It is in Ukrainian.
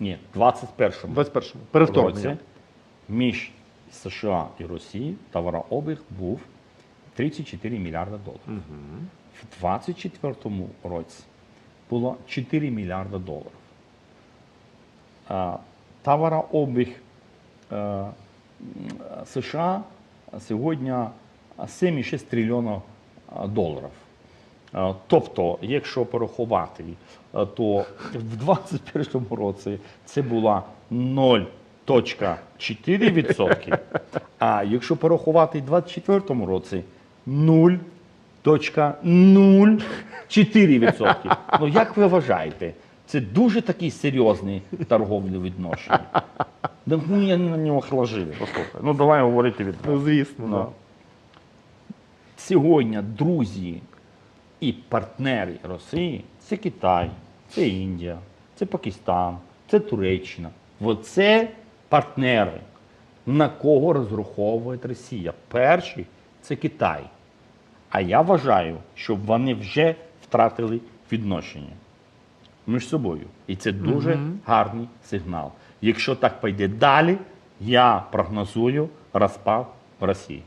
Ні, в 21-му 21-му. Перед році між США і Росією товарообіг був 34 мільярда доларів. В 24-му році було 4 мільярда доларів. А, Товарообіг е, США сьогодні 7,6 трильйонів е, доларів. Е, Тобто, якщо порахувати, е, то в 2021 році це була 0,4%, а якщо порахувати в 2024 році 0,04%. Ну як ви вважаєте? Це дуже такі серйозні торговлі відношення. Да ну я на нього хложили, послухай. Ну давай говорити від Ну, звісно, Ну. да. Сьогодні друзі і партнери Росії це Китай, це Індія, це Пакистан, це Туреччина. Оце партнери, на кого розраховує Росія. Перший це Китай. А я вважаю, що вони вже втратили відношення між собою. І це дуже гарний сигнал. Якщо так піде далі, я прогнозую розпад в Росії.